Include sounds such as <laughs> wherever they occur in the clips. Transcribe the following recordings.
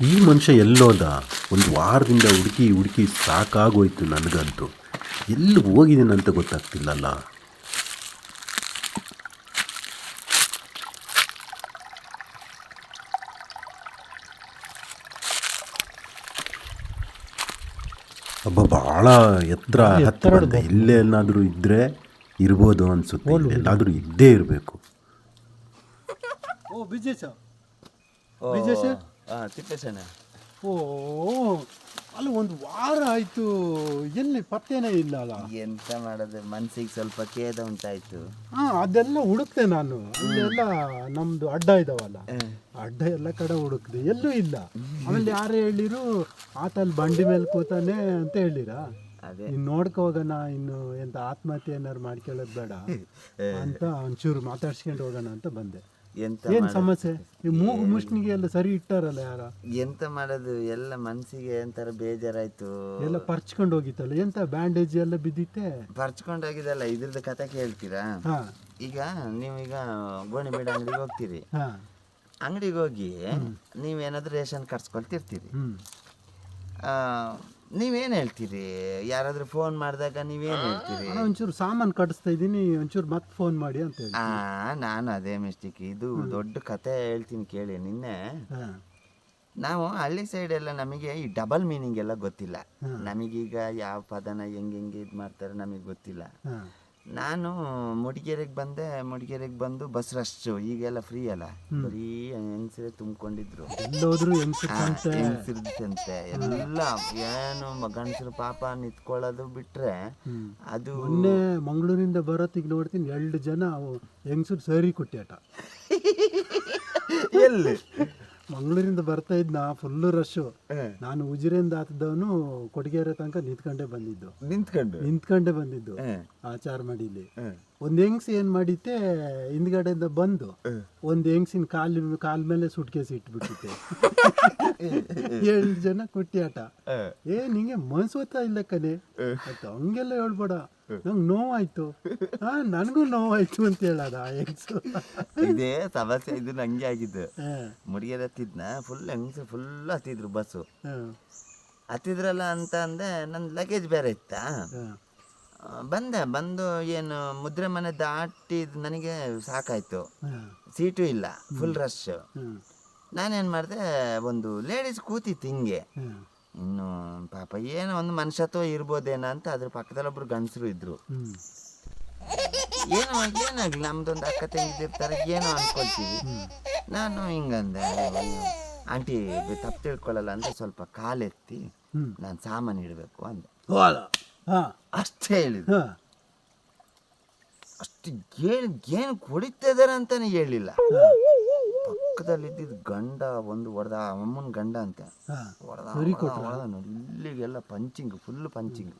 ಈ ಮನುಷ್ಯ ಎಲ್ಲೋದ? ಒಂದು ವಾರದಿಂದ ಹುಡುಕಿ ಹುಡುಕಿ ಸಾಕಾಗೋಯ್ತು ನನಗಂತೂ. ಎಲ್ಲಿ ಹೋಗಿದ್ದೀನಂತ ಗೊತ್ತಾಗ್ತಿಲ್ಲಲ್ಲ. ಒಬ್ಬ ಭಾಳ ಎತ್ತರ ಹತ್ತಿರ ಇಲ್ಲೇ ಏನಾದರೂ ಇದ್ದರೆ ಇರ್ಬೋದು ಅನಿಸುತ್ತೆ. ಎಲ್ಲಾದರೂ ಇದ್ದೇ ಇರಬೇಕು. ಓ ವಿಜೇಶ ಓ, ತಿಪ್ಪೇಶಣ್ಣ ಓ ಅಲ್ಲಿ ಒಂದು ವಾರ ಆಯ್ತು. ಎಲ್ಲಿ ಪತ್ತೇನೇ ಇಲ್ಲ ಅಲ್ಲ ಎಂತ ಮಾಡೋದು ಮನ್ಸಿಗೆ ಸ್ವಲ್ಪ ಖೇದ ಉಂಟಾಯ್ತು. ಹಾ ಅದೆಲ್ಲ ಹುಡುಕ್ತೆ ನಾನು. ಅಲ್ಲೆಲ್ಲ ನಮ್ದು ಅಡ್ಡ ಇದಾವಲ್ಲ. ಅಡ್ಡ ಎಲ್ಲ ಕಡೆ ಹುಡುಕ್ದೆ. ಎಲ್ಲೂ ಇಲ್ಲ. ಆಮೇಲೆ ಯಾರು ಹೇಳಿರು ಆತ ಅಲ್ಲಿ ಬಂಡಿ ಮೇಲೆ ಕೂತಾನೆ ಅಂತ ಹೇಳಿರ? ಅದೇ. ಇನ್ನು ನೋಡ್ಕೊ ಹೋಗೋಣ ಇನ್ನು ಎಂತ ಆತ್ಮಹತ್ಯೆ ಏನಾರು ಮಾಡ್ಕೊಳ್ಳೋದು ಬೇಡ ಅಂತ ಒಂಚೂರು ಮಾತಾಡ್ಸ್ಕೊಂಡು ಹೋಗೋಣ ಅಂತ ಬಂದೆ. ಎಂತ ಏನ್ ಮಾಡೋದು? ಸಮಸ್ಯೆ? ಈ ಮೂಗು ಮುಷ್ಣಿಗೆ ಎಲ್ಲ ಸರಿ ಇಟ್ಟಾರಲ್ಲ ಯಾರ? ಎಂತ ಮಾಡೋದು? ಎಲ್ಲ ಮನ್ಸಿಗೆ ಒಂಥರ ಬೇಜಾರಾಯ್ತು. ಎಲ್ಲ ಪರ್ಚ್ಕೊಂಡು ಹೋಗಿತ್ತಲ್ಲ? ಎಂತ ಬ್ಯಾಂಡೇಜ್ ಎಲ್ಲ ಬಿದ್ದಿತ್ತೆ? ಪರ್ಚ್ಕೊಂಡೋಗಿದಲ್ಲ ಇದ್ರದ್ದು ಕತೆ ಕೇಳ್ತೀರಾ? ಹಾ. ಈಗ ನೀವೀಗ ಗೋಣಿಬೀಡ ಅಂಗಡಿಗೆ ಹೋಗ್ತೀರಿ. ಹಾ. ಅಂಗಡಿಗೆ ಹೋಗಿ ನೀವೇನಾದ್ರೂ ರೇಷನ್ ಕಟ್ಸ್ಕೊಳ್ತಿರ್ತೀರಿ ಹ್ಮ್. ಆ, ನೀವೇನ್ ಹೇಳ್ತೀರಿ? ಯಾರಾದ್ರೂ ಫೋನ್ ಮಾಡಿದಾಗ ನೀವೇನು ಹೇಳ್ತೀರಿ? ಅಣ್ಣ ಒಂಚೂರು ಸಾಮಾನು ಕಟ್ಟಿಸ್ತಾ ಇದ್ದೀನಿ ಒಂಚೂರು ಮತ್ತೆ ಫೋನ್ ಮಾಡಿ ಅಂತ ಹೇಳಿ ಆ ನಾನು ಅದೇ ಮಿಸ್ಟೇಕ್. ಇದು ದೊಡ್ಡ ಕತೆ ಹೇಳ್ತೀನಿ ಕೇಳಿ ನಿನ್ನೆ. ಹಾ. ನಾವು ಹಳ್ಳಿ ಸೈಡ್ ಎಲ್ಲ ನಮಗೆ ಈ ಡಬಲ್ ಮೀನಿಂಗ್ ಎಲ್ಲ ಗೊತ್ತಿಲ್ಲ. ನಮಗೀಗ ಯಾವ ಪದನ ಹೆಂಗೆ ಹೆಂಗೆ ಇದು ಮಾಡ್ತಾರೆ ನಮಗೆ ಗೊತ್ತಿಲ್ಲ. ಹಾ. ನಾನು ಮುಡಿಗೆರೆಗೆ ಬಂದೆ ಮುಡಿಗೆರೆಗೆ ಬಂದು ಬಸ್ ರಶ್ಶು ಈಗೆಲ್ಲ ಫ್ರೀ ಅಲ್ಲ? ಬರೀ ಹೆಂಗಸರೇ ತುಂಬಿಕೊಂಡಿದ್ರು. ಎಲ್ಲೋದ್ರು ಹೆಂಗಸಿರ್ದಂತೆ ಎಲ್ಲ ಏನು ಗಂಡಸರು ಪಾಪ ನಿತ್ಕೊಳ್ಳೋದು ಬಿಟ್ರೆ. ಅದು ಮೊನ್ನೆ ಮಂಗಳೂರಿಂದ ಬರೋತ್ತಿಗೆ ನೋಡ್ತೀನಿ ಎರಡು ಜನ ಅವು ಹೆಂಗಸರು ಸರಿ ಕುಟ್ಟ್ಯಾಟ. <laughs> ಎಲ್ಲಿ? ಮಂಗಳೂರಿಂದ ಬರ್ತಾ ಇದ್ನ ಫುಲ್ ರಶ್ಶು ನಾನು ಉಜಿರೆಯಿಂದ ಆತದವನು ಕೊಡಗೇರೆ ತನಕ ನಿಂತ್ಕೊಂಡೇ ಬಂದಿದ್ದು. ನಿಂತ್ಕೊಂಡು? ನಿಂತ್ಕೊಂಡೇ ಬಂದಿದ್ದು. ಆಚಾರ ಮಾಡಿಲಿ ಒಂದು ಹೆಂಗ್ಸ್ ಏನ್ ಮಾಡಿತ್ತೆ ಹಿಂದ್ಗಡೆಯಿಂದ ಬಂದು ಒಂದು ಹೆಂಗ್ಸಿನ ಕಾಲ್ ಕಾಲ್ ಮೇಲೆ ಸುಟ್ಕೇಸಿ ಇಟ್ಬಿಟ್ಟಿತ್ತೆ ಏಳು ಜನ ಕುಟ್ಟಿಯಾಟ ಏ ನಿಂಗೆ ಮನ್ಸೋತಾ ಇಲ್ಲ ಕಣೆ. ಅಂತ ಹಂಗೆಲ್ಲ ಹೇಳ್ಬೇಡ. ನಂಗೆ ನೋವಾಯ್ತು. ಹಾ ನನಗೂ ನೋವಾಯ್ತು ಅಂತ ಹೇಳದ ಹೆಂಗ್ಸು. ಇದೇ ಸಮಸ್ಯೆ ಇದು ನಂಗೆ ಆಗಿದ್ದು. ಮುಡಿಗೆರೆ ಹತ್ತಿದ್ನ ಫುಲ್ ಹೆಂಗ್ಸು ಫುಲ್ ಹತ್ತಿದ್ರು ಬಸ್ಸು. ಹತ್ತಿದ್ರಲ್ಲ ಅಂತ ಅಂದೆ ನನ್ನ ಲಗೇಜ್ ಬೇರೆ ಇತ್ತಾ? ಬಂದೆ. ಬಂದು ಏನು ಮುದ್ರೆ ಮನೆ ದಾಟಿ ನನಗೆ ಸಾಕಾಯ್ತು. ಸೀಟು ಇಲ್ಲ ಫುಲ್ ರಶ್ ನಾನೇನು ಮಾಡಿದೆ ಒಂದು ಲೇಡೀಸ್ ಕೂತಿತ್ತು ಹಿಂಗೆ. ಇನ್ನು ಪಾಪ ಏನೋ ಒಂದು ಮನುಷ್ಯತ್ವ ಇರ್ಬೋದೇನೋ ಅಂತ ಅದ್ರ ಪಕ್ಕದಲ್ಲಿ ಒಬ್ರು ಗಂಡಸರು ಇದ್ರು. ಏನೋ ಏನಾಗ್ಲಿ ನಮ್ದೊಂದು ಅಕ್ಕ ತಂಗಿದಿರ್ತಾರೆ ಏನೋ ಅನ್ಕೊಳ್ತೀವಿ. ನಾನು ಹಿಂಗಂದೆ ಆಂಟಿ ತಪ್ಪು ತಿಳ್ಕೊಳ್ಳಲ್ಲ ಅಂತ ಸ್ವಲ್ಪ ಕಾಲೆತ್ತಿ. ನಾನು ಸಾಮಾನು ಇಡಬೇಕು ಅಂದೆ. ಹಾ, ಅಷ್ಟೇ ಹೇಳಿದ್ರು. ಹಾ, ಅಷ್ಟು ಏನು ಏನು ಕುಡಿತಾ ಇದಾರೆ ಅಂತಾನೆ ಹೇಳಿಲ್ಲ. ಪಕ್ಕದಲ್ಲಿ ಇದ್ದಿದ್ದ ಗಂಡ ಒಂದು ಹೊಡೆದ ಅಮ್ಮನ ಗಂಡ ಅಂತ. ಹಾ. ಹೊಡೆದ ಹೊಡೆದ ನೋಡಿ ಇಲ್ಲಿಗೆಲ್ಲ ಪಂಚಿಂಗ್ ಫುಲ್ ಪಂಚಿಂಗ್.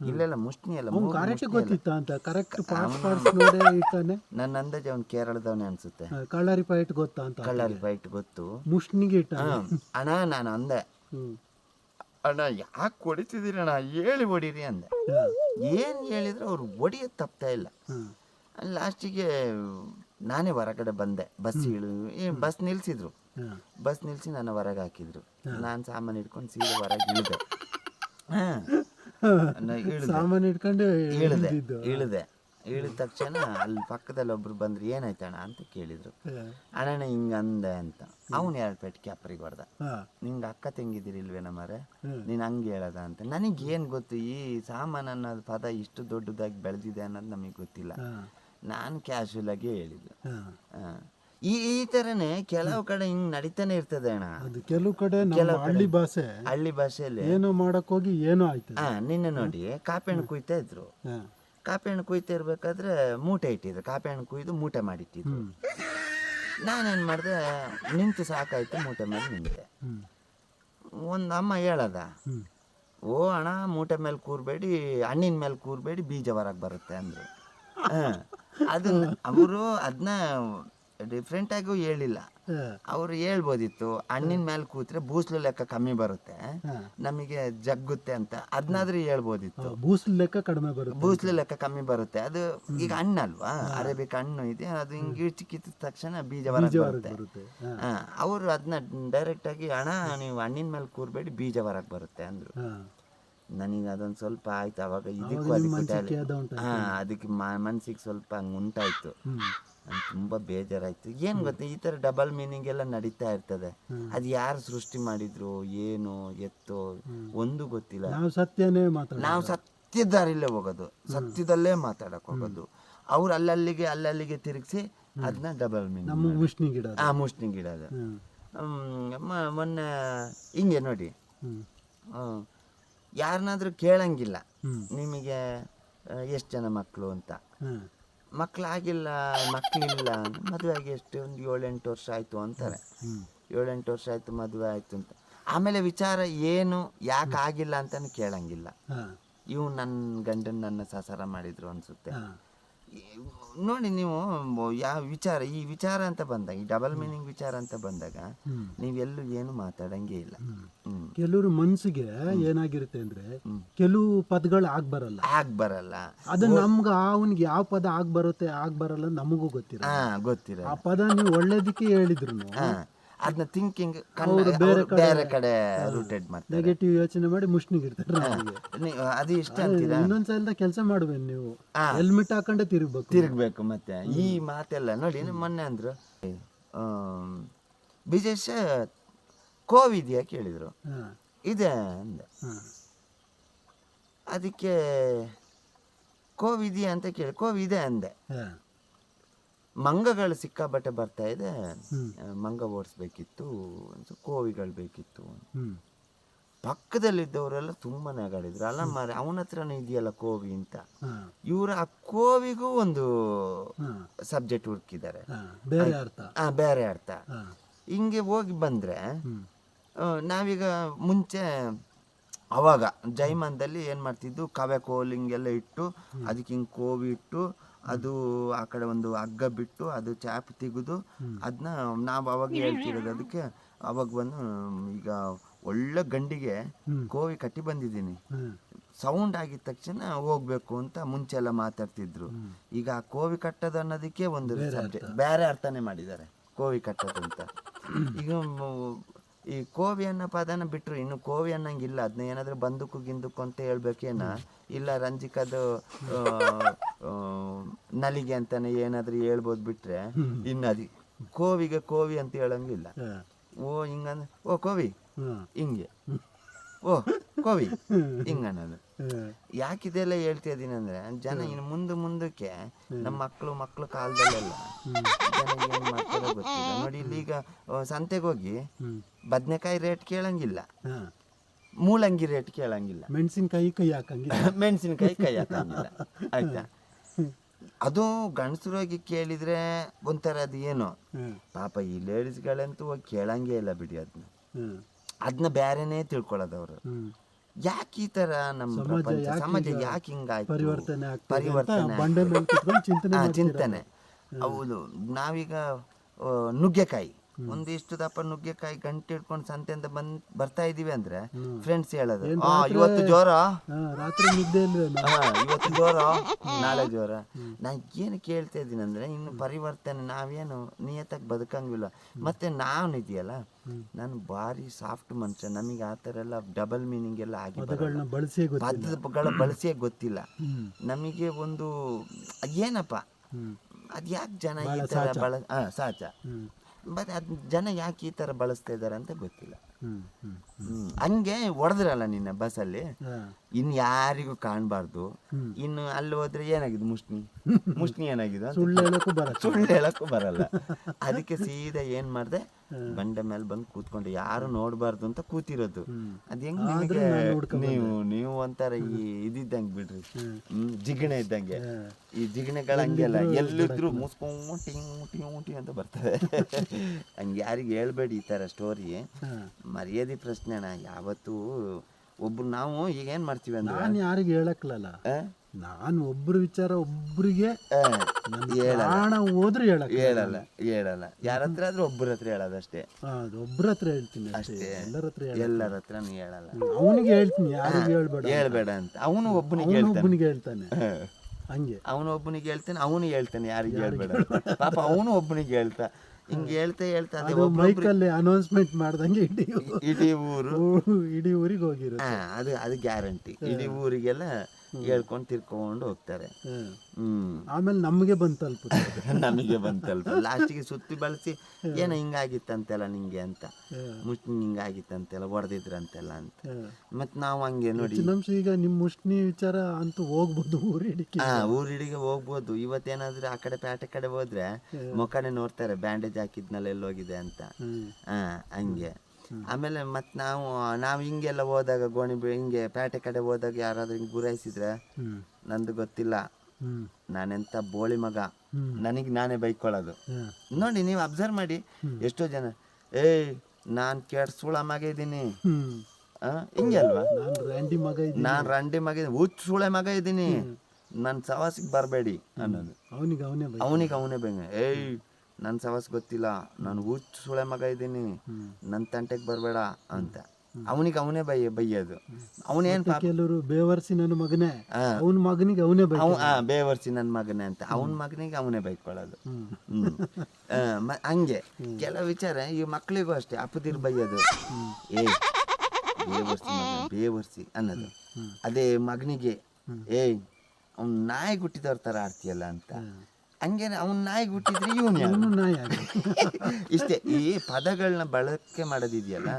ಇಲ್ಲೆಲ್ಲ ಮುಷ್ಣಿ ಎಲ್ಲ ಅವ್ನ್ ಕರೆಕ್ಟ್ ಗೊತ್ತಿತ್ತ ಅಂತ? ಕರೆಕ್ಟ್ ನೋಡೇ ನನ್ನ ಅಂದಾಜ ಅವ್ನು ಕೇರಳದವನೇ ಅನ್ಸುತ್ತೆ. ಕಳ್ಳರಿ ಪೈಟ್ ಗೊತ್ತಾ ಅಂತ? ಕಳ್ಳರಿ ಬೈಟ್ ಗೊತ್ತು. ಮುಷ್ಣಿಗೆ ಇಟ್ಟ ಅಣ್ಣ ನಾನು ಅಂದೆ. ಅಣ್ಣ ಯಾಕೆ ಹೊಡಿತಿದ್ದೀರಿ ಅಣ್ಣ? ಹೇಳಿ ಹೊಡೀರಿ ಅಂದೆ. ಏನು ಹೇಳಿದ್ರು ಅವ್ರು ಹೊಡಿಯೋದು ತಪ್ತಾ ಇಲ್ಲ. ಲಾಸ್ಟಿಗೆ ನಾನೇ ಹೊರಗಡೆ ಬಂದೆ. ಬಸ್ ಇಳು ಬಸ್ ನಿಲ್ಸಿದ್ರು. ಬಸ್ ನಿಲ್ಸಿ ನನ್ನ ಹೊರಗೆ ಹಾಕಿದ್ರು. ನಾನು ಸಾಮಾನು ಹಿಡ್ಕೊಂಡು ಸೀರೆ ಹೊರಗೆ ಇಳಿದೆ. ಹಾಂ. ಇಳ್ದೆ. ಸಾಮಾನು ಇಟ್ಕೊಂಡು ಇಳಿದೆ. ಇಳಿದ ತಕ್ಷಣ ಅಲ್ಲಿ ಪಕ್ಕದಲ್ಲಿ ಒಬ್ರು ಬಂದ್ರು ಏನಾಯ್ತಣ್ಣ? ಅಂತ ಕೇಳಿದ್ರು. ಅಣ್ಣ ಹಿಂಗ ಅಂದೆ ಅಂತ. ಅವನು ಎರಡು ಪೆಟ್ ಕ್ಯಾಪ್ರಿಗೆ ಹೊಡೆದ? ನಿಂಗ ಅಕ್ಕ ತಂಗಿದಿರಿಲ್ವೇನ ಮರೆ. ನೀನು ಹಂಗೆ ಹೇಳದ ಅಂತ. ನನಗೇನು ಗೊತ್ತು ಈ ಸಾಮಾನು ಅನ್ನೋದು ಪದ ಇಷ್ಟು ದೊಡ್ಡದಾಗಿ ಬೆಳೆದಿದೆ ಅನ್ನೋದು ನಮಗೆ ಗೊತ್ತಿಲ್ಲ. ನಾನು ಕ್ಯಾಶುವಲ್ ಆಗಿ ಹೇಳಿದ್ದು. ಈ ಈ ತರನೇ ಕೆಲವು ಕಡೆ ಹಿಂಗ್ ನಡೀತಾನೆ ಇರ್ತದೆ ಅಣ್ಣ. ಅದು ಕೆಲವು ಕಡೆ ಹಳ್ಳಿ ಭಾಷೆ ಹಳ್ಳಿ ಭಾಷೆಯಲ್ಲಿ. ಏನೋ ಮಾಡಕ್ ಹೋಗಿ ಏನೋ ಆಯ್ತು ಹಾ ನಿನ್ನೆ ನೋಡಿ ಕಾಪಿ ಹಣ್ಣು ಕುಯ್ತಾ ಇದ್ರು. ಕಾಪಿ ಹಣ್ಣು ಕುಯ್ತಾ ಇರ್ಬೇಕಾದ್ರೆ ಮೂಟೆ ಇಟ್ಟಿದ್ರು. ಕಾಪಿ ಹಣ್ಣು ಕುಯ್ದು ಮೂಟೆ ಮಾಡಿಟ್ಟಿದ್ರು. ನಾನೇನು ಮಾಡಿದೆ ನಿಂತು ಸಾಕಾಯ್ತು ಮೂಟೆ ಮೇಲೆ ನಿಂತೆ. ಒಂದು ಅಮ್ಮ ಹೇಳದ ಓ ಅಣ್ಣ ಮೂಟೆ ಮೇಲೆ ಕೂರ್ಬೇಡಿ ಹಣ್ಣಿನ ಮೇಲೆ ಕೂರ್ಬೇಡಿ ಬೀಜ ಹೊರಗೆ ಬರುತ್ತೆ ಅಂದರು. ಅದು ಅವರು ಅದನ್ನ ಡಿಫ್ರೆಂಟಾಗೂ ಹೇಳಿಲ್ಲ. ಅವ್ರು ಹೇಳ್ಬೋದಿತ್ತು ಹಣ್ಣಿನ ಮೇಲೆ ಕೂತ್ರೆ ಬೂಸ್ಲು ಲೆಕ್ಕ ಕಮ್ಮಿ ಬರುತ್ತೆ. ನಮಗೆ ಜಗ್ಗುತ್ತೆ ಅಂತ. ಅದನ್ನಾದ್ರೂ ಹೇಳ್ಬೋದಿತ್ತು. ಬೂಸ್ಲು ಲೆಕ್ಕ ಕಡಿಮೆ ಬರುತ್ತೆ ಬೂಸ್ಲು ಲೆಕ್ಕ ಕಮ್ಮಿ ಬರುತ್ತೆ. ಅದು ಈಗ ಹಣ್ಣಲ್ವಾ ಅರೇಬಿಕ್ ಹಣ್ಣು ಇದೆ ಅದು ಹಿಂಗೆ ಕಿತ್ತಿದ ತಕ್ಷಣ ಬೀಜ ಹೊರಗೆ ಬರುತ್ತೆ. ಅವರು ಅದನ್ನ ಡೈರೆಕ್ಟ್ ಆಗಿ ಹಣ ನೀವು ಹಣ್ಣಿನ ಮೇಲೆ ಕೂರ್ಬೇಡಿ ಬೀಜ ಹೊರಗೆ ಬರುತ್ತೆ ಅಂದ್ರು. ನನಗೆ ಅದೊಂದು ಸ್ವಲ್ಪ ಆಯ್ತು ಅವಾಗ ಇದಕ್ಕೂ ಅದಕ್ಕೂ ಅದಕ್ಕೆ ಮನ್ಸಿಗೆ ಸ್ವಲ್ಪ ಹಂಗೆ ಉಂಟಾಯ್ತು. ನಂಗ್ ತುಂಬಾ ಬೇಜಾರಾಯ್ತು. ಏನು ಗೊತ್ತಾ ಈ ತರ ಡಬಲ್ ಮೀನಿಂಗ್ ಎಲ್ಲ ನಡೀತಾ ಇರ್ತದೆ. ಅದು ಯಾರು ಸೃಷ್ಟಿ ಮಾಡಿದ್ರು ಏನು ಎತ್ತೋ ಒಂದು ಗೊತ್ತಿಲ್ಲ. ನಾವು ಸತ್ಯನೇ ಮಾತಾಡ ನಾವು ಸತ್ಯದಾರಿಲ್ಲೇ ಹೋಗೋದು. ಸತ್ಯದಲ್ಲೇ ಮಾತಾಡಕ್ ಹೋಗೋದು. ಅವ್ರು ಅಲ್ಲಲ್ಲಿಗೆ ಅಲ್ಲಲ್ಲಿಗೆ ತಿರುಗಿಸಿ ಅದನ್ನ ಡಬಲ್ ಮೀನಿಂಗ್ ಮುಷ್ಣಿ ಗಿಡ ಅದು. ಆ ಮುಷ್ಣಿ ಗಿಡ ಹ್ಮ್. ಮೊನ್ನೆ ಹಿಂಗೆ ನೋಡಿ. ಯಾರನ್ನಾದ್ರೂ ಕೇಳಂಗಿಲ್ಲ. ನಿಮಗೆ ಎಷ್ಟು ಜನ ಮಕ್ಕಳು ಅಂತ. ಮಕ್ಕಳಾಗಿಲ್ಲ ಮಕ್ಕಳಿಲ್ಲ ಮದುವೆ ಆಗಿ ಎಷ್ಟು? ಒಂದು ಏಳೆಂಟು ವರ್ಷ ಆಯಿತು ಅಂತಾರೆ. ಏಳೆಂಟು ವರ್ಷ ಆಯಿತು ಮದುವೆ ಆಯಿತು ಅಂತ. ಆಮೇಲೆ ವಿಚಾರ ಏನು ಯಾಕೆ ಆಗಿಲ್ಲ ಅಂತಲೂ ಕೇಳಂಗಿಲ್ಲ. ಇವು ನನ್ನ ಗಂಡನ ನನ್ನ ಸಸಾರ ಮಾಡಿದ್ರು ಅನ್ಸುತ್ತೆ. ನೋಡಿ ನೀವು ಯಾವ ವಿಚಾರ ಈ ವಿಚಾರ ಅಂತ ಬಂದಾಗ ಈ ಡಬಲ್ ಮೀನಿಂಗ್ ವಿಚಾರ ಅಂತ ಬಂದಾಗ. ನೀವೆಲ್ಲೂ ಏನು ಮಾತಾಡಂಗೆ ಇಲ್ಲ. ಕೆಲವರು ಮನ್ಸಿಗೆ ಏನಾಗಿರುತ್ತೆ ಅಂದ್ರೆ ಕೆಲವು ಪದಗಳು ಆಗ್ ಬರಲ್ಲ. ಆಗ್ ಬರಲ್ಲ ಅದು ನಮ್ಗ ಅವನಿಗೆ ಯಾವ ಪದ ಆಗ್ ಬರುತ್ತೆ ಆಗ್ ಬರಲ್ಲ ನಮಗೂ ಗೊತ್ತಿರ ಗೊತ್ತಿರ ಆ ಪದ ನೀವು ಒಳ್ಳೇದಕ್ಕೆ ಹೇಳಿದ್ರು ಅದನ್ನ ಥಿಂಕಿಂಗ್ ಬೇರೆ ಕಡೆ- ರೂಟೆಡ್ ಮಾಡ್ತಾರೆ. ನೆಗೆಟಿವ್ ಯೋಚನೆ ಮಾಡಿ ಮುಷ್ಣಿಗೆ ಇರ್ತಾರೆ ಅದು ಇಷ್ಟ ಅಂತೀರಾ? ಇನ್ನೊಂದ್ಸಲ ಕೆಲಸ ಮಾಡ್ಬೇಕು ನೀವು. ಹೆಲ್ಮೆಟ್ ಹಾಕೊಂಡೆ ತಿರುಗಬೇಕು. ತಿರುಗಬೇಕು ಮತ್ತೆ. ಈ ಮಾತೆಲ್ಲ ನೋಡಿ ಮೊನ್ನೆ ಅಂದ್ರು ಕೋವ್ ಕೋವಿದೆಯಾ ಕೇಳಿದ್ರು. ಇದೆ ಅಂದೆ. ಅದಕ್ಕೆ ಕೋವಿದೆಯಾ ಅಂತ ಕೇಳಿ ಕೋವಿದೆ ಅಂದೆ. ಹಾ. ಮಂಗಗಳು ಸಿಕ್ಕಾಬಟ್ಟೆ ಬರ್ತಾ ಇದೆ. ಮಂಗ ಓಡಿಸ್ಬೇಕಿತ್ತು ಕೋವಿಗಳು ಬೇಕಿತ್ತು. ಪಕ್ಕದಲ್ಲಿದ್ದವರೆಲ್ಲ ತುಂಬಾನೇ ನಗಾಡಿದ್ರು ಅಲ್ಲ ಮಾರೆ ಅವನ ಹತ್ರನೇ ಇದೆಯಲ್ಲ ಕೋವಿ ಅಂತ. ಇವರು ಆ ಕೋವಿಗೂ ಒಂದು ಸಬ್ಜೆಕ್ಟ್ ಹುಡುಕಿದ್ದಾರೆ. ಬೇರೆ ಅರ್ಥ. ಹಿಂಗೆ ಹೋಗಿ ಬಂದ್ರೆ. ನಾವೀಗ ಮುಂಚೆ ಅವಾಗ ಜೈಮಾನದಲ್ಲಿ ಏನು ಮಾಡ್ತಿದ್ದು ಕವೆ ಕೋಲ್ ಹಿಂಗೆಲ್ಲ ಇಟ್ಟು ಅದಕ್ಕೆ ಹಿಂಗೆ ಕೋವಿ ಇಟ್ಟು ಅದು ಆ ಕಡೆ ಒಂದು ಹಗ್ಗ ಬಿಟ್ಟು ಅದು ಚಾಪ್ ತೆಗೆದು ಅದನ್ನ ನಾವು ಅವಾಗ ಹೇಳ್ತಿರೋದು ಅದಕ್ಕೆ ಅವಾಗ ಬಂದು ಈಗ ಒಳ್ಳೆ ಗಂಡಿಗೆ ಕೋವಿ ಕಟ್ಟಿ ಬಂದಿದ್ದೀನಿ. ಸೌಂಡ್ ಆಗಿದ ತಕ್ಷಣ ಹೋಗ್ಬೇಕು ಅಂತ ಮುಂಚೆ ಎಲ್ಲ ಮಾತಾಡ್ತಿದ್ರು. ಈಗ ಆ ಕೋವಿ ಕಟ್ಟೋದು ಅನ್ನೋದಕ್ಕೆ ಒಂದು ಸಬ್ಜೆಕ್ಟ್ ಬೇರೆ ಅರ್ಥನೇ ಮಾಡಿದ್ದಾರೆ. ಕೋವಿ ಕಟ್ಟೋದು ಅಂತ. <coughs> ಈಗ ಈ ಕೋವಿ ಅನ್ನೋ ಪದನ ಬಿಟ್ರು ಇನ್ನು ಕೋವಿ ಅನ್ನಂಗಿಲ್ಲ. ಅದನ್ನ ಏನಾದ್ರೂ ಬಂದೂಕು ಗಿಂದುಕು ಅಂತ ಹೇಳ್ಬೇಕೇನ ಇಲ್ಲ ರಂಜಿಕದು ನಲಿಗೆ ಅಂತಾನೆ ಏನಾದ್ರೂ ಹೇಳ್ಬೋದು ಬಿಟ್ರೆ ಇನ್ನು ಅದಿ ಕೋವಿಗೆ ಕೋವಿ ಅಂತ ಹೇಳಂಗಿಲ್ಲ. ಓ ಹಿಂಗಂದ್ರೆ ಓ ಕೋವಿ. ಹಿಂಗೆ. ಓ <laughs> ಕೋವಿ. ಹಿಂಗನ್ನೋದು ಹಾ. ಯಾಕಿದೆಲ್ಲ ಹೇಳ್ತಾ ಇದ್ದೀನಿ ಅಂದ್ರೆ ಜನ ಇನ್ನು ಮುಂದೆ ಮುಂದಕ್ಕೆ ನಮ್ಮ ಮಕ್ಕಳು ಮಕ್ಕಳು ಕಾಲದಲ್ಲೆಲ್ಲ ಜನ ಏನ್ ಮಾಡ್ತಾರೋ ಗೊತ್ತಿಲ್ಲ. ನೋಡಿ ಇಲ್ಲಿ ಈಗ ಸಂತೆಗೆ ಹೋಗಿ. ಬದನೆಕಾಯಿ ರೇಟ್ ಕೇಳಂಗಿಲ್ಲ. ಮೂಲಂಗಿ ರೇಟ್ ಕೇಳಂಗಿಲ್ಲ. ಮೆಣಸಿನಕಾಯಿ ಕೈ ಹಾಕಂಗಿಲ್ಲ. <laughs> ಮೆಣಸಿನಕಾಯಿ ಕೈ ಹಾಕಂಗಿಲ್ಲ. <laughs> ಆಯ್ತಾ? ಅದು ಗಂಡಸರಾಗಿ ಕೇಳಿದ್ರೆ ಒಂಥರ ಅದು ಏನು ಪಾಪ ಈ ಲೇಡೀಸ್ಗಳಂತೂ ಹೋಗಿ ಕೇಳಂಗೇ ಇಲ್ಲ ಬಿಡಿ ಅದನ್ನ. ಅದನ್ನ ಬೇರೆನೇ ತಿಳ್ಕೊಳ್ಳೋದು ಅವರು. ಯಾಕೆ ಈ ತರ ನಮ್ಮ ಸಮಾಜ ಪ್ರಪಂಚ ಯಾಕೆ ಸಮಾಜ ಯಾಕೆ ಹಿಂಗಾಯ್ತು? ಪರಿವರ್ತನೆ ಪರಿವರ್ತನೆ ಚಿಂತನೆ ಹೌದು. ನಾವೀಗ ನುಗ್ಗೆಕಾಯಿ. ಒಂದಿಷ್ಟು ದಪ್ಪ ನುಗ್ಗೆಕಾಯಿ ಗಂಟೆ ಹಿಡ್ಕೊಂಡು ಸಂತೆಯಿಂದ ಬಂದ್ ಬರ್ತಾ ಇದೀವಿ ಅಂದ್ರೆ ಫ್ರೆಂಡ್ಸ್ ಹೇಳೋದು. ಆ ಇವತ್ತು ಜೋರ ರಾತ್ರಿ ನಿದ್ದೆ ಇವತ್ತು ಜೋರ ನಾಳೆ ಜೋರ ನಾ ಏನು ಕೇಳ್ತಾ ಇದ್ದೀನಿ ಅಂದ್ರೆ ಇನ್ನು ಪರಿವರ್ತನೆ ನಾವೇನು ನಿಯತ್ತಾಗಿ ಬದುಕಂಗಿಲ್ಲ. ಮತ್ತೆ ನಾನು ಇದೆಯಲ್ಲ ನಾನು ಭಾರಿ ಸಾಫ್ಟ್ ಮನುಷ್ಯ. ನಮಗೆ ಆ ಥರ ಎಲ್ಲ ಡಬಲ್ ಮೀನಿಂಗ್ ಎಲ್ಲ ಆಗಿ ಪದಗಳ ಬಳಸಿಯೇ ಗೊತ್ತಿಲ್ಲ. ನಮಗೆ ಒಂದು ಏನಪ್ಪ? ಅದ್ಯಾಕೆ ಅದ್ ಯಾಕೆ ಜನ ಈ ತರ ಬಳ ಹಾ ಸಾಚ? ಹ್ಮ್. ಬಟ್ ಅದು ಜನ ಯಾಕೆ ಈ ತರ ಬಳಸ್ತಾ ಇದ್ದಾರೆ ಅಂತ ಗೊತ್ತಿಲ್ಲ. ಹಂಗೆ ಹೊಡೆದ್ರಲ್ಲ ನಿನ್ನ ಬಸ್ಸಲ್ಲಿ ಇನ್ನು ಇನ್ ಯಾರಿಗೂ ಕಾಣಬಾರ್ದು. ಇನ್ನು ಅಲ್ಲಿ ಹೋದ್ರೆ ಏನಾಗಿದೆ ಮುಷ್ಣಿ? <laughs> ಮುಷ್ಣಿ ಏನಾಗಿದೆ ಸುಳ್ಳು ಹೇಳಕ್ಕೂ ಬರಲ್ಲ. ಸುಳ್ಳು ಹೇಳಕ್ಕೂ ಬರಲ್ಲ. ಅದಕ್ಕೆ <laughs> ಸೀದಾ ಏನ್ ಮಾಡ್ದೆ? ಬಂಡೆ ಮೇಲೆ ಬಂದು ಕೂತ್ಕೊಂಡು ಯಾರು ನೋಡಬಾರ್ದು ಅಂತ ಕೂತಿರೋದು. ಅದ್ ಹೆಂಗ್ ನಿಮಗೆ ನೀವು ನೀವು ಒಂಥರ ಈ ಇದಿದ್ದಂಗೆ ಬಿಡ್ರಿ. ಹ್ಮ್. ಜಿಗಣೆ ಇದ್ದಂಗೆ. ಈ ಜಿಗಣೆಗಳ ಹಂಗೆಲ್ಲ ಎಲ್ಲಿದ್ರು ಮುಸ್ಕೊಂಡು ಟಿಂಗ್ ಟಿಂಗ್ ಟಿಂಗ್ ಅಂತ ಬರ್ತದೆ. <laughs> ಹಂಗೆ ಯಾರಿಗೆ ಹೇಳ್ಬೇಡಿ ಈ ತರ ಸ್ಟೋರಿ ಮರ್ಯಾದೆ ಮರ್ಯಾದೆ ಪ್ರಶ್ನೆನ ಯಾವತ್ತೂ ಒಬ್ರು ನಾವು ಈಗ ಏನ್ ಮಾಡ್ತೀವಿ ಅಂದ್ರೆ ನಾನು ಯಾರಿಗೆ ಹೇಳಕ್ಲಲ್ಲ? ನಾನು ಒಬ್ರ ವಿಚಾರ ಒಬ್ರಿಗೆ ಪ್ರಾಣ ಹೋದ್ರೆ ಹೇಳಕ್ ಹೇಳಲ್ಲ ಹೇಳಲ್ಲ. ಯಾರತ್ರ ಆದ್ರೂ ಒಬ್ಬರ ಹತ್ರ ಹೇಳೋದಷ್ಟೇ. ಒಬ್ರ ಹತ್ರ ಹೇಳ್ತೀನಿ ಅಷ್ಟೇ. ಎಲ್ಲರ ಹತ್ರ ಎಲ್ಲರ ಹತ್ರನೂ ಹೇಳಲ್ಲ. ಅವನಿಗೆ ಹೇಳ್ತೀನಿ ಯಾರಿಗೂ ಹೇಳ್ಬೇಡ ಹೇಳ್ಬೇಡ ಅಂತ. ಅವನು ಒಬ್ಬನಿಗೆ ಒಬ್ಬನಿಗೆ ಹೇಳ್ತಾನೆ. ಹಂಗೆ. ಅವನು ಒಬ್ಬನಿಗೆ ಹೇಳ್ತಾನೆ ಅವನು ಹೇಳ್ತಾನೆ ಯಾರಿಗೆ ಹೇಳ್ಬೇಡ. ಪಾಪ ಅವನು ಒಬ್ಬನಿಗೆ ಹೇಳ್ತಾ ಹಿಂಗೆ ಹೇಳ್ತಾ ಹೇಳ್ತಾ ಅದೇ ಅದು ಮೈಕಲ್ಲಿ ಅನೌನ್ಸ್ಮೆಂಟ್ ಮಾಡ್ದಂಗೆ ಇಡೀ ಇಡೀ ಊರು. ಊ- ಇಡೀ ಊರಿಗೆ ಹೋಗಿರೋದು ಹಾ ಅದು ಅದು ಗ್ಯಾರಂಟಿ ಇಡೀ ಊರಿಗೆಲ್ಲ ಹೇಳ್ಕೊಂಡು ತಿರ್ಕೊಂಡು ಹೋಗ್ತಾರೆ. ಹ್ಮ್. ಆಮೇಲೆ ನಮಗೆ ಬಂದು ತಲುಪುತ್ತೆ ನಮಗೆ ಬಂತಲ್ಪ. ಲಾಸ್ಟಿಗೆ ಸುತ್ತಿ ಬಳಸಿ ಏನೋ ಹಿಂಗಾಗಿತ್ತಂತೆಲ್ಲ ನಿಂಗೆ ಅಂತ. ಮುಷ್ಣಿ ಹಿಂಗಾಗಿತ್ತಂತೆಲ್ಲ ಹೊಡೆದಿದ್ರಂತೆಲ್ಲ ಅಂತ. ಮತ್ತೆ ಮತ್ ನಾವು ಹಂಗೆ ನೋಡಿ. ಈಗ ನಿಮ್ಮ ಮುಷ್ಣಿ ವಿಚಾರ ಅಂತೂ ಹೋಗ್ಬೋದು ಊರಿಡಿಗೆ ಹಾ ಊರಿಡಿಗೆ ಹೋಗ್ಬೋದು. ಇವತ್ತೇನಾದ್ರೂ ಆ ಕಡೆ ಪ್ಯಾಟೆ ಕಡೆ ಹೋದ್ರೆ ಮೊಕಡೆ ನೋಡ್ತಾರೆ ಬ್ಯಾಂಡೇಜ್ ಹಾಕಿದ್ನಲ್ಲ ಎಲ್ಲೋಗಿದೆ ಅಂತ. ಹಾ ಹಂಗೆ. ಆಮೇಲೆ ಮತ್ತೆ ನಾವು ನಾವು ಹಿಂಗೆಲ್ಲ ಹೋದಾಗ ಗೋಣಿ ಹಿಂಗೆ ಪೇಟೆ ಕಡೆ ಹೋದಾಗ ಯಾರಾದ್ರೂ ಹಿಂಗೆ ಗುರಾಯಿಸಿದ್ರೆ ನಂದು ಗೊತ್ತಿಲ್ಲ. ನಾನೆಂತ ಬೋಳಿ ಮಗ. ನನಗೆ ನಾನೇ ಬೈಕೊಳ್ಳೋದು. ನೋಡಿ ನೀವು ಅಬ್ಸರ್ವ್ ಮಾಡಿ. ಎಷ್ಟೋ ಜನ ಏಯ್ ನಾನ್ ಕೆಟ್ಟ ಸುಳ ಮಗ ಇದ್ದೀನಿ. ಹಿಂಗೆ ಅಲ್ವಾ? ನಾನು ರಂಡಿ ಮಗ ಹುಚ್ಚ ಸುಳೆ ಮಗ ಇದ್ದೀನಿ. ನನ್ನ ಸವಾಸಿಗೆ ಬರಬೇಡಿ ಅನ್ನೋದು. ಅವನಿಗೆ ಅವನೇ ಅವನಿಗೆ ಅವನೇ ಬೇಗ ಏಯ್ ನನ್ನ ಸವಾಸ್ ಗೊತ್ತಿಲ್ಲ. ನಾನು ಊಟ ಸುಳೆ ಮಗ ಇದ್ದೀನಿ. ನನ್ನ ತಂಟೆಗೆ ಬರಬೇಡ ಅಂತ. ಅವನಿಗೆ ಅವನೇ ಬೈ ಬೈಯೋದು. ಅವನೇನ್ ಕೆಲವರು ಬೇವರ್ಸಿ ನನ್ನ ಮಗನೇ. ಅವನ ಮಗನಿಗೆ ಅವನೇ ಬೈ ಬೇವರ್ಸಿ ನನ್ನ ಮಗನೇ ಅಂತ. ಅವನ ಮಗನಿಗೆ ಅವನೇ ಬೈಕೊಳ್ಳೋದು. ಹಂಗೆ. ಕೆಲವು ವಿಚಾರ ಈ ಮಕ್ಕಳಿಗೂ ಅಷ್ಟೇ. ಅಪ್ಪದಿರ್ ಬೈಯೋದು. ಏ ಬೇವರ್ಸಿ ಬೇವರ್ಸಿ ಅನ್ನೋದು. ಅದೇ ಮಗನಿಗೆ ಏಯ್ ಅವ್ನ್ ನಾಯಿ ಗುಟ್ಟಿದವ್ರ ತರ ಆಡ್ತೀಯಲ್ಲ ಅಂತ. ಹಂಗೆ ಅವ್ನ ನಾಯಿ ಹುಟ್ಟಿದ್ರೆ ಇವನು ನಾಯಿ ಇಷ್ಟೇ ಈ ಪದಗಳನ್ನ ಬಳಕೆ ಮಾಡೋದಿದೆಯಲ್ಲ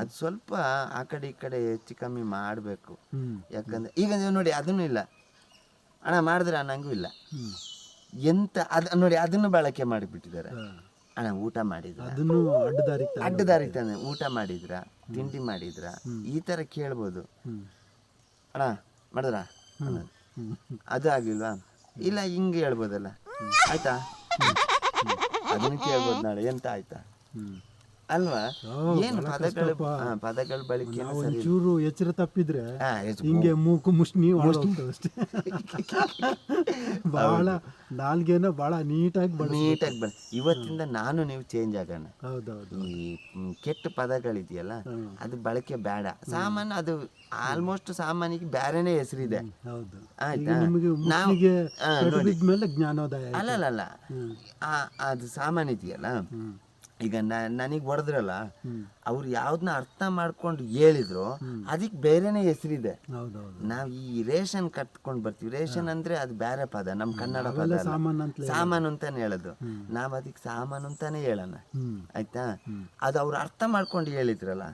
ಅದು ಸ್ವಲ್ಪ ಆ ಕಡೆ ಈ ಕಡೆ ಹೆಚ್ಚು ಕಮ್ಮಿ ಮಾಡಬೇಕು. ಯಾಕಂದ್ರೆ ಈಗ ನೀವು ನೋಡಿ ಅದನ್ನು ಇಲ್ಲ. ಅಣ್ಣ ಮಾಡಿದ್ರೆ ಅನ್ನಂಗೂ ಇಲ್ಲ. ಎಂತ ಅದ್ ನೋಡಿ ಅದನ್ನು ಬಳಕೆ ಮಾಡಿಬಿಟ್ಟಿದ್ದಾರೆ. ಅಣ್ಣ ಊಟ ಮಾಡಿದ್ರ? ಅದನ್ನು ಅಡ್ಡದಾರಿ ತಾನೆ ಊಟ ಮಾಡಿದ್ರ? ತಿಂಡಿ ಮಾಡಿದ್ರ? ಈ ತರ ಕೇಳ್ಬೋದು. ಅಣ್ಣ ಮಾಡಿದ್ರ. ಅದು ಆಗಿಲ್ವಾ ಇಲ್ಲ ಹಿಂಗೆ ಹೇಳ್ಬೋದಲ್ಲ. ಆಯ್ತಾ ಅದನ್ನು ಕೇಳ್ಬೋದು ನಾಳೆ ಎಂತ ಆಯ್ತಾ ಹ್ಮ್ ಅಲ್ವಾ? ಏನು ಪದಗಳು? ಪದಗಳ ಬಳಕೆ ಒಂಚೂರು ಎಚ್ಚರ ತಪ್ಪಿದ್ರೆ ಹಿಂಗೆ ಮೂಕು ಮುಷ್ಣಿ ಅಷ್ಟೇ. ಬಹಳ ನಾಲ್ಗೆನ ಬಹಳ ನೀಟಾಗಿ ಬಳ ನೀಟಾಗಿ ಬರ್ ಇವತ್ತಿಂದ ನಾನು ನೀವು ಚೇಂಜ್ ಆಗೋಣ. ಹೌದೌದು. ಈ ಕೆಟ್ಟ ಪದಗಳಿದೆಯಲ್ಲ ಅದು ಬಳಕೆ ಬೇಡ. ಸಾಮಾನ್ಯ ಅದು ಆಲ್ಮೋಸ್ಟ್ ಸಾಮಾನ್ಯಕ್ಕೆ ಬೇರೆನೇ ಹೆಸರಿದೆ. ಹೌದು. ಆಯ್ತಾ? ನಿಮಗೆ ನಾವು ಮೇಲೆ ಜ್ಞಾನೋದಯ ಅಲ್ಲ ಅಲ್ಲಲ್ಲ ಆ ಅದು ಸಾಮಾನ್ಯ ಇದೆಯಲ್ಲ. ಈಗ ನನಗೆ ಹೊಡೆದ್ರಲ್ಲ. ಅವ್ರು ಯಾವ್ದನ್ನ ಅರ್ಥ ಮಾಡ್ಕೊಂಡು ಹೇಳಿದ್ರು ಅದಕ್ಕೆ ಬೇರೆನೇ ಹೆಸರಿದೆ. ನಾವು ಈ ರೇಷನ್ ಕಟ್ಕೊಂಡು ಬರ್ತೀವಿ. ರೇಷನ್ ಅಂದ್ರೆ ಅದು ಬೇರೆ ಪದ ನಮ್ ಕನ್ನಡ ಪದ. ಸಾಮಾನು ಅಂತಾನೆ ಹೇಳೋದು. ನಾವ್ ಅದಕ್ಕೆ ಸಾಮಾನು ಅಂತಾನೆ ಹೇಳೋಣ. ಆಯ್ತಾ? ಅದು ಅವ್ರು ಅರ್ಥ ಮಾಡ್ಕೊಂಡು ಹೇಳಿದ್ರಲ್ಲ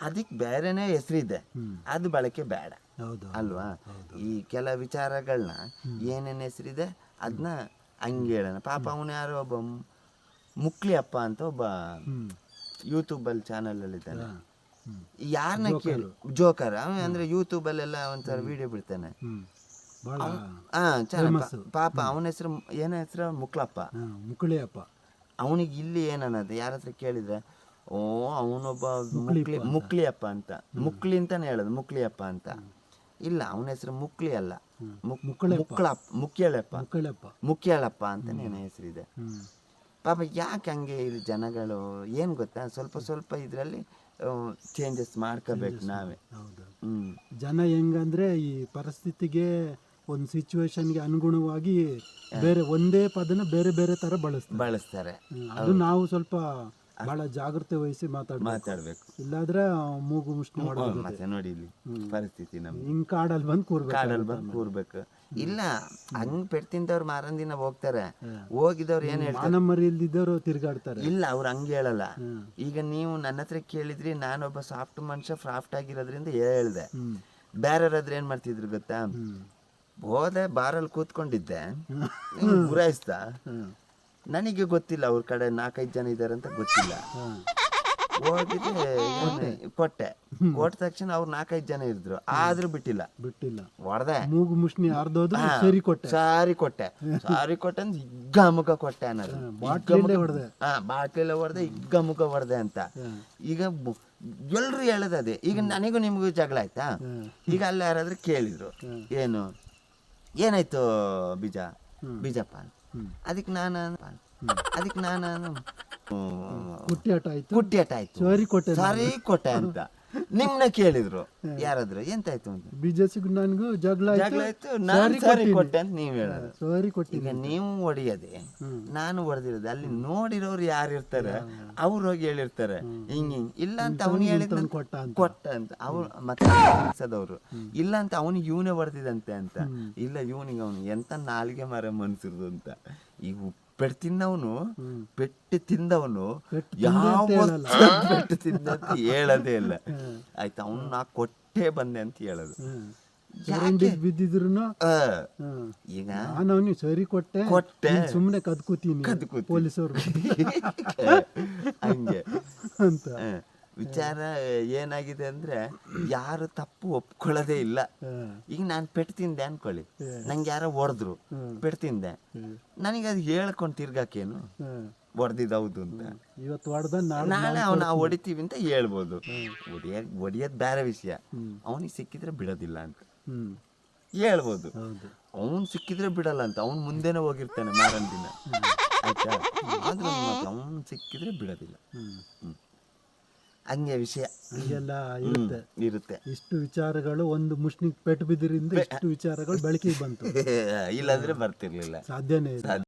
ಅದಕ್ಕೆ ಬೇರೆನೇ ಹೆಸರಿದೆ. ಅದು ಬಳಕೆ ಬೇಡ. ಹೌದು ಅಲ್ವಾ? ಈ ಕೆಲ ವಿಚಾರಗಳನ್ನ ಏನೇನು ಹೆಸರಿದೆ ಅದನ್ನ ಹಂಗೆ ಹೇಳೋಣ. ಪಾಪ ಅವನು ಯಾರೋ ಒಬ್ಬ ಮುಕ್ಲಿ ಅಪ್ಪ ಅಂತ ಒಬ್ಬ ಯೂಟ್ಯೂಬ್ ಅಲ್ಲಿ ಚಾನಲ್ ಅಲ್ಲಿ ಇದ್ದಾನೆ ಯಾರನ್ನ ಕೇಳಿ. ಜೋಕರ್. ಅವ ಅಂದ್ರೆ ಯೂಟ್ಯೂಬ್ ಅಲ್ಲೆಲ್ಲ ಒಂಥರ ವಿಡಿಯೋ ಬಿಡ್ತಾನೆ. ಹಾ ಚೆನ್ನಾಗಿ ಪಾಪ ಅವನ ಹೆಸರು ಏನ ಹೆಸರು? ಮುಕ್ಲಪ್ಪ. ಮುಕ್ಲಿಯಪ್ಪ. ಮುಕುಳಿಯಪ್ಪ ಅವನಿಗೆ ಇಲ್ಲಿ ಏನನ್ನದು ಯಾರ ಹತ್ರ ಕೇಳಿದ್ರೆ ಓ ಅವನೊಬ್ಬ ಮುಕ್ಲಿ ಮುಕ್ಲಿಯಪ್ಪ ಅಂತ. ಮುಕ್ಲಿ ಅಂತಾನೆ ಹೇಳೋದು ಮುಕ್ಲಿಯಪ್ಪ ಅಂತ. ಇಲ್ಲ ಅವನ ಹೆಸರು ಮುಕ್ಲಿ ಅಲ್ಲ. ಮುಕ್- ಮುಕ್ಳಪ್ಪ ಮುಕ್ಯಳಪ್ಪ. ಮುಕ್ಯಾಳಪ್ಪ ಅಂತಾನೆ ನನ್ನ ಹೆಸರಿದೆ? ಪಾಪ ಯಾಕೆ ಹಂಗೆ ಇದು ಜನಗಳು ಏನು ಗೊತ್ತಾ? ಸ್ವಲ್ಪ ಸ್ವಲ್ಪ ಇದರಲ್ಲಿ ಚೇಂಜಸ್ ಮಾಡ್ಕೋಬೇಕು ನಾವೇ. ಜನ ಹೆಂಗಂದ್ರೆ ಈ ಪರಿಸ್ಥಿತಿಗೆ ಒಂದು ಸಿಚುವೇಶನ್ಗೆ ಅನುಗುಣವಾಗಿ ಬೇರೆ ಒಂದೇ ಪದನ ಬೇರೆ ಬೇರೆ ತರ ಬಳಸ್ತಾರೆ. ಬಳಸ್ತಾರೆ. ಅದು ನಾವು ಸ್ವಲ್ಪ ಬಹಳ ಜಾಗ್ರತೆ ವಹಿಸಿ ಮಾತಾಡ್ಬೇಕು. ಮಾತಾಡ್ಬೇಕು. ಇಲ್ಲಾದ್ರೆ ಮೂಗು ಮುಷ್ಟಿ ಮಾಡೋದು ಮತ್ತೆ ನೋಡಿ ಇಲ್ಲಿ ಪರಿಸ್ಥಿತಿ ನಮ್ಗೆ ಹಿಂಗ್ ಕಾಡಲ್ಲಿ ಬಂದು ಕೂರ್ಬೇಕು. ಕಾಡಲ್ಲಿ ಬಂದು ಕೂರ್ಬೇಕು. ಇಲ್ಲ ಹಂಗ್ ಪೆಟ್ ತಿಂದವ್ರು ಮಾರನ್ ದಿನ ಹೋಗ್ತಾರೆ ಹೋಗಿದವ್ರು ಏನ್ ಹೇಳ್ತಾರೆ? ತಿರ್ಗಾಡ್ತಾರೆ. ಇಲ್ಲ ಅವ್ರು ಹಂಗ ಹೇಳಲ್ಲ. ಈಗ ನೀವು ನನ್ನ ಹತ್ರ ಕೇಳಿದ್ರಿ ನಾನೊಬ್ಬ ಸಾಫ್ಟ್ ಮನುಷ್ಯ ಫ್ರಾಫ್ಟ್ ಆಗಿರೋದ್ರಿಂದ ಹೇಳ್ದೆ. ಹ್ಮ್. ಬೇರೆಯವ್ರಾದ್ರೆ ಏನ್ ಮಾಡ್ತಿದ್ರು ಗೊತ್ತಾ? ಹೋದೆ ಬಾರಲ್ಲಿ ಕೂತ್ಕೊಂಡಿದ್ದೆ. ಗುರಾಯಿಸ್ತಾ. ನನಗೆ ಗೊತ್ತಿಲ್ಲ ಅವ್ರ ಕಡೆ ನಾಲ್ಕೈದು ಜನ ಇದಾರೆ ಅಂತ ಗೊತ್ತಿಲ್ಲ. ಹೋಗಿದ್ದೆ ಕೊಟ್ಟೆ. ಕೊಟ್ಟ ತಕ್ಷಣ ಅವ್ರು ನಾಲ್ಕೈದು ಜನ ಇದ್ರು. ಆದ್ರೂ ಬಿಟ್ಟಿಲ್ಲ. ಬಿಟ್ಟಿಲ್ಲ. ಹೊಡೆದೆ. ಮೂಗು ಮುಷ್ಣಿ ಅರ್ಧೋದು ಸರಿ ಕೊಟ್ಟೆ. ಸಾರಿ ಕೊಟ್ಟೆ. ಸಾರಿ ಕೊಟ್ಟೆ ಅಂದ್ರೆ ಹಿಗ್ಗ ಮುಖ ಕೊಟ್ಟೆ ಅನ್ನೋದು. ಬಾಟ್ಲಿಲ್ಲೇ ಹೊಡೆದೆ. ಹಾ ಬಾಟ್ಲೆಲ್ಲ ಹೊಡೆದೆ ಹಿಗ್ಗ ಮುಖ ಹೊಡೆದೆ ಅಂತ. ಈಗ ಎಲ್ರು ಹೇಳೋದು ಅದೇ. ಈಗ ನನಗೂ ನಿಮಗೂ ಜಗಳ ಆಯ್ತಾ? ಈಗ ಅಲ್ಲಿ ಯಾರಾದ್ರೂ ಕೇಳಿದ್ರು ಏನು ಏನಾಯ್ತು ಬೀಜ? ಬೀಜಪ್ಪ ಅದಕ್ಕೆ ನಾನು ಅದಕ್ಕೆ ನಾನು ಕುಟ್ಟಿ ಆಟ ಆಯ್ತು? ಕುಟ್ಟಿ ಆಟ ಆಯ್ತು. ಸರಿ ಕೊಟ್ಟೆ ಸಾರಿ ಕೊಟ್ಟೆ ಅಂತ. ನಿಮ್ನ ಕೇಳಿದ್ರು. ಯಾರಾದ್ರು? ಎಂತಾಯ್ತು ಅಂತ ಬಿಜೆಸಿಗೂ ನನಗೂ ಜಗಳ ಜಗಳ ಆಯ್ತು. ನಾನು ಸಾರಿ ಕೊಟ್ಟೆ ಅಂತ ನೀವು ಹೇಳೋದು. ಸರಿ ಕೊಟ್ಟಿ ಈಗ ನೀವು ಹೊಡೆಯದೆ ನಾನು ಹೊಡೆದಿರೋದು ಅಲ್ಲಿ ನೋಡಿರೋರು ಯಾರು ಇರ್ತಾರೆ? ಅವ್ರು ಹೋಗಿ ಹೇಳಿರ್ತಾರೆ. ಹಿಂಗ್ ಹಿಂಗ್. ಇಲ್ಲ ಅಂತ ಅವ್ನು ಹೇಳಿದ್ರು ಕೊಟ್ಟ ಅಂತ. ಕೊಟ್ಟ ಅಂತ. ಅವ್ರು ಮತ್ತೆ ತಿಳ್ಸದವ್ರು ಇಲ್ಲ ಅಂತ ಅವನಿಗೆ ಇವನೇ ಹೊಡೆದಿದಂತೆ ಅಂತ. ಇಲ್ಲ ಇವನಿಗೆ ಅವನು ಎಂತ ನಾಲ್ಗೆ ಮರ ಮನ್ಸಿರ್ದು ಅಂತ. ಈಗ ಪೆಟ್ಟು ತಿನ್ನವನು ಪೆಟ್ಟು ತಿಂದವನು ಯಾವ ಪೆಟ್ಟು ತಿಂದ ಅಂತ ಹೇಳೋದೇ ಇಲ್ಲ. ಆಯ್ತಾ ಅವ್ನು ನಾ ಕೊಟ್ಟೇ ಬಂದೆ ಅಂತ ಹೇಳೋದು. ಬಿದ್ದಿದ್ರು ಈಗ? ನಾನು ಅವನಿಗೆ ಸರಿ ಕೊಟ್ಟೆ. ಕೊಟ್ಟೆ. ಸುಮ್ಮನೆ ಕದ್ಕೋತೀನಿ ಕದ್ಕೋ ಪೊಲೀಸರು <laughs> ಹಂಗೆ. ಅಂತ. ವಿಚಾರ ಏನಾಗಿದೆ ಅಂದ್ರೆ ಯಾರು ತಪ್ಪು ಒಪ್ಕೊಳ್ಳೋದೇ ಇಲ್ಲ. ಈಗ ನಾನು ಪೆಟ್ಟು ತಿಂದೆ ಅನ್ಕೊಳ್ಳಿ ನಂಗೆ ಯಾರೋ ಹೊಡೆದ್ರು. ಪೆಟ್ಟು ತಿಂದೆ ನನಗೆ ಅದು ಹೇಳ್ಕೊಂಡು ತಿರ್ಗಾಕೇನು? ಹೊಡೆದಿದ್ದು ಹೌದು ಅಂತ ಇವತ್ತು ನಾಳೆ ಅವ್ನ ಹೊಡಿತೀವಿ ಅಂತ ಹೇಳ್ಬೋದು. ಹೊಡಿಯ ಹೊಡಿಯೋದು ಬೇರೆ ವಿಷಯ. ಅವನಿಗೆ ಸಿಕ್ಕಿದ್ರೆ ಬಿಡೋದಿಲ್ಲ ಅಂತ. ಹೇಳ್ಬೋದು. ಅವನು ಸಿಕ್ಕಿದ್ರೆ ಬಿಡಲ್ಲ ಅಂತ. ಅವ್ನ್ ಮುಂದೆನೇ ಹೋಗಿರ್ತಾನೆ ಮಾರನ್ ದಿನ. ಆಯ್ತಾ? ಆದ್ರೂ ಅವನ್ ಸಿಕ್ಕಿದ್ರೆ ಬಿಡೋದಿಲ್ಲ. ಹ್ಮ್. ಹಂಗೆ ವಿಷಯ. ಹೀಗೆಲ್ಲ ಇರುತ್ತೆ. ಇರುತ್ತೆ. ಇಷ್ಟು ವಿಚಾರಗಳು ಒಂದು ಮುಷ್ಣಿಗೆ ಪೆಟ್ಟು ಬಿದ್ದಿರಿಂದ ಇಷ್ಟು ವಿಚಾರಗಳು ಬೆಳಕಿಗೆ ಬಂತು. <laughs> ಇಲ್ಲಾಂದ್ರೆ ಬರ್ತಿರ್ಲಿಲ್ಲ. ಸಾಧ್ಯನೇ ಇಲ್ಲ.